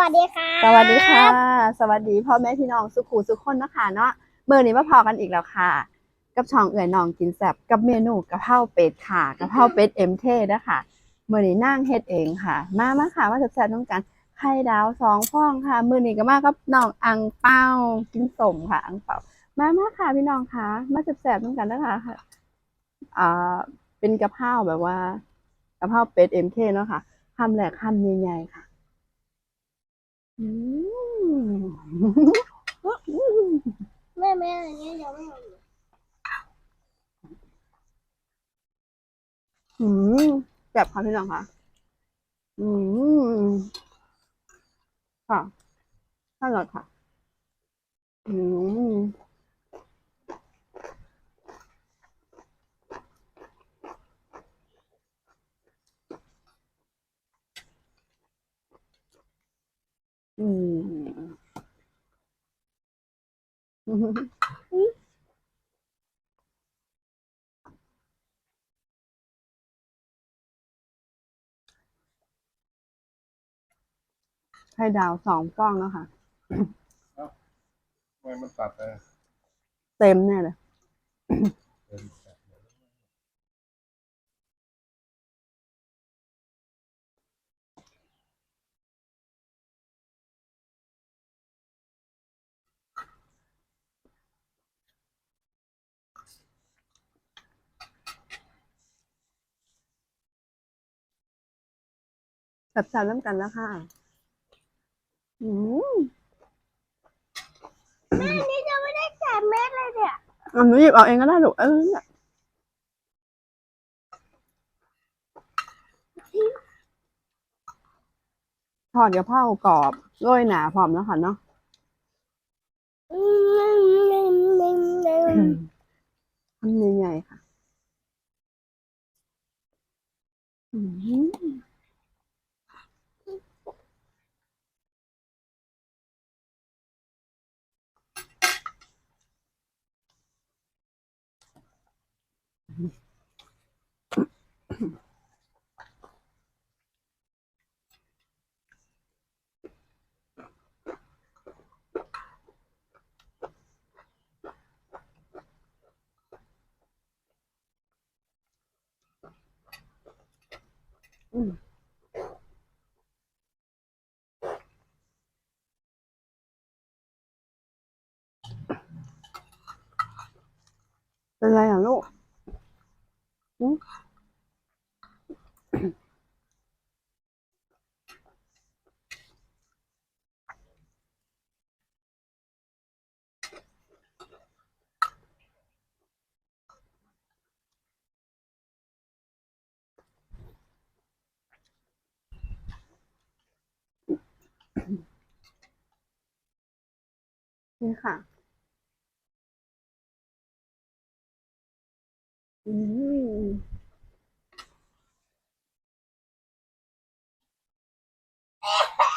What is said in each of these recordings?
วัสดีค่ะสวัสดีค่ะ สวัสดีพ่อแม่พี่น้องสุขูสุขคนนะคะเนาะเมื่อนี้มาพอกันอีกแล้วค่ะ กับช่องเอื่อยน้องกินแซบกับเมนูกะเพราเป็ดค่ะกะเพราเป็ดเอ็มเทนะคะเมื่อนี้นั่งเฮ็ดเองค่ะ มามาค่ะมาแซ่บๆต้องกันไข่ดาวสองฟองค่ะ มื่อนี้ก็มากับน้องอังเปากินสมค่ะ อังเปามามาค่ะพี่น้องค่ะ มาแซ่บๆต้องกันนะคะค่ะอ่าเป็นกะเพราแบบว่ากะเพราเป็ดเอ็มเทเนาะค่ะคำแรกคำใหญ่ๆค่ะ แม่แม่อันนี้ยังไม่หมดอืมแบบค่ะพี่น้องค่ะ อืมค่ะน่าอร่อยค่ะ อืม อืมไข่ดาวสองกล้องแล้วค่ะ ทำไมมันตัดเลย เต็มแน่เลย สับสนน้ำกันแล้วค่ะ อืมแม่อันนี้จะไม่ได้แกะเม็ดเลยเนี่ยอันนี้หยิบเอาเองก็ได้ลูกเออเนี่ยทอดกะเพรากรอบโรยหนาพร้อมแล้วค่ะเนาะอืมอืมอืมอืมทำยังไงค่ะ อืม อืมเป็นไรอะลูก อืมนี่ ค่ะ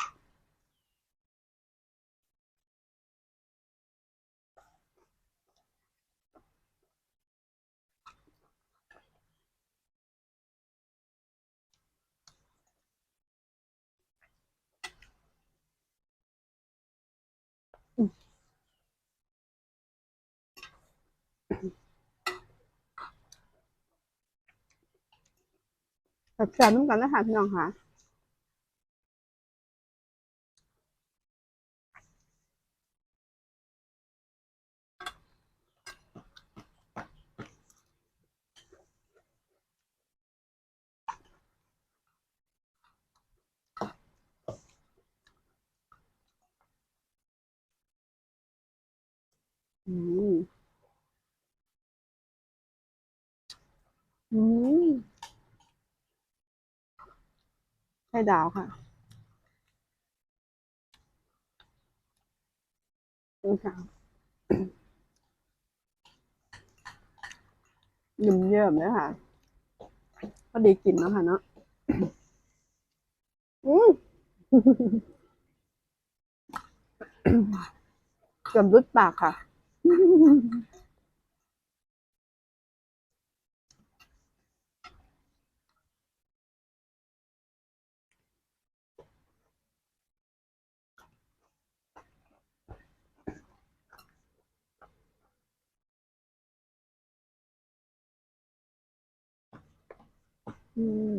อืม แบบแซ่บน้ำกันนะคะพี่น้องค่ะอืม อืม ไข่ดาวค่ะนี่ค่ะยิ้มเยิ้มเลยค่ะพอดีกินแล้วค่ะเนาะอืมเกือบรุดปากค่ะ อืม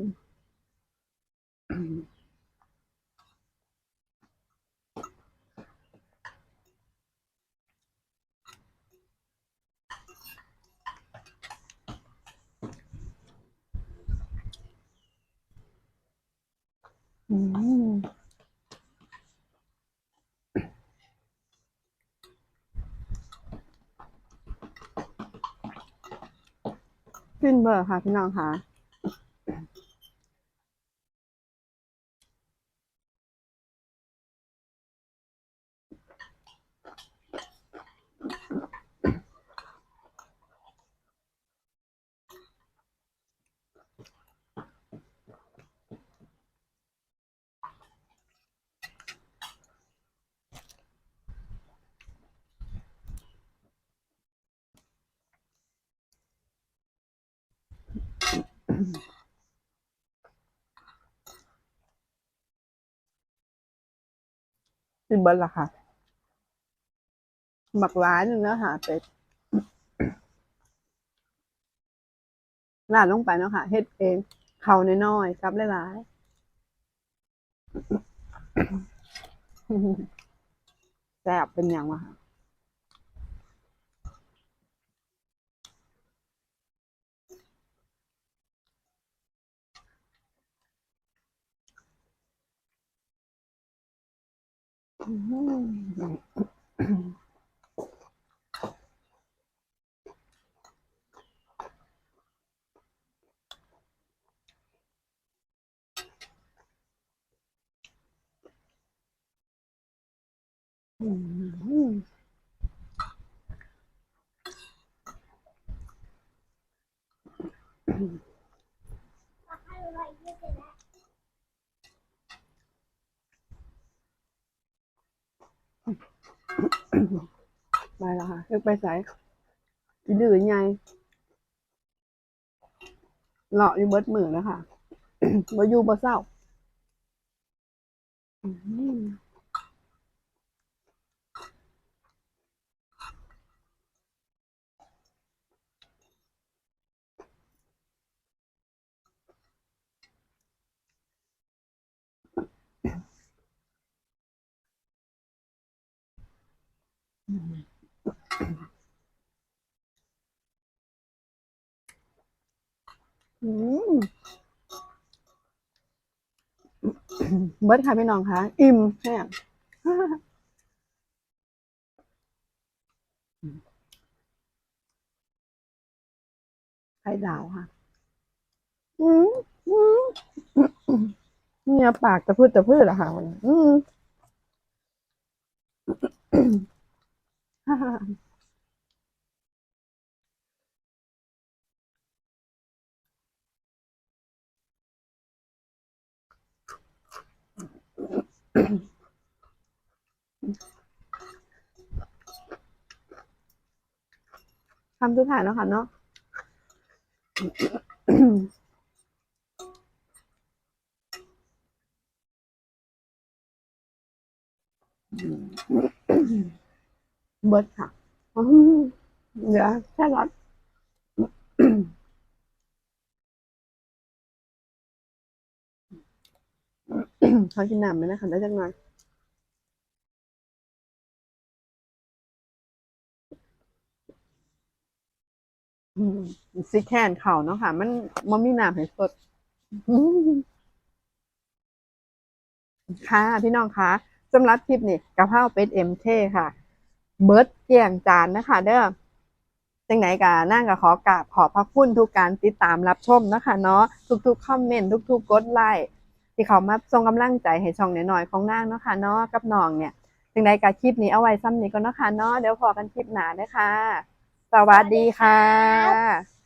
อืมขึ้นเบอร์ค่ะพี่น้องค่ะ ขึ้นเบิร์ละค่ะ หมักร้ายหนึ่งเนื้อหาเป็ดลาดลงไปเนาะค่ะเฮ็ดเอง เขาน้อยๆกับหลายๆแซ่บเป็นอย่างวะค่ะ อืมอืม ไปแล้วค่ะเลือกไปใส่อีดื้อไงเลาะอยู่เบิดมือแล้วค่ะบ่อยู่บ่เศร้าอืม เบิร์ดค่ะพี่น้องคะอิ่มแซ่ไข่ดาวค่ะ อืมอืมเนี่ยปากจะพูดจะพูดเหรอคะวันนี้อืม คำสุดท้ายแล้วค่ะเนาะเบิร์ดค่ะเดี๋ยวแค่ร้อนเขากินน้ำไหมนะคะได้จังหน่อย อืมซิแคนเขาเนาะค่ะ มันมันมีน้ำให้สดค่ะพี่น้องคะสำหรับคลิปนี้กะเพราเป็ดเอ็มเคค่ะ เบิร์ดเกี่ยงจานนะคะเด้อจังไหนกะนั่งกับขอกราบขอบพระคุณทุกการติดตามรับชมนะคะเนาะทุกๆคอมเมนต์ทุกๆกดไลค์ที่เขามาส่งกำลังใจให้ช่องน้อยๆของนางเนาะค่ะเนาะกับน้องเนี่ยจังไหนกะคลิปนี้เอาไว้ซ้ำนี้ก็เนาะค่ะเนาะเดี๋ยวพอกันคลิปหนาเด้อค่ะ สวัสดีค่ะ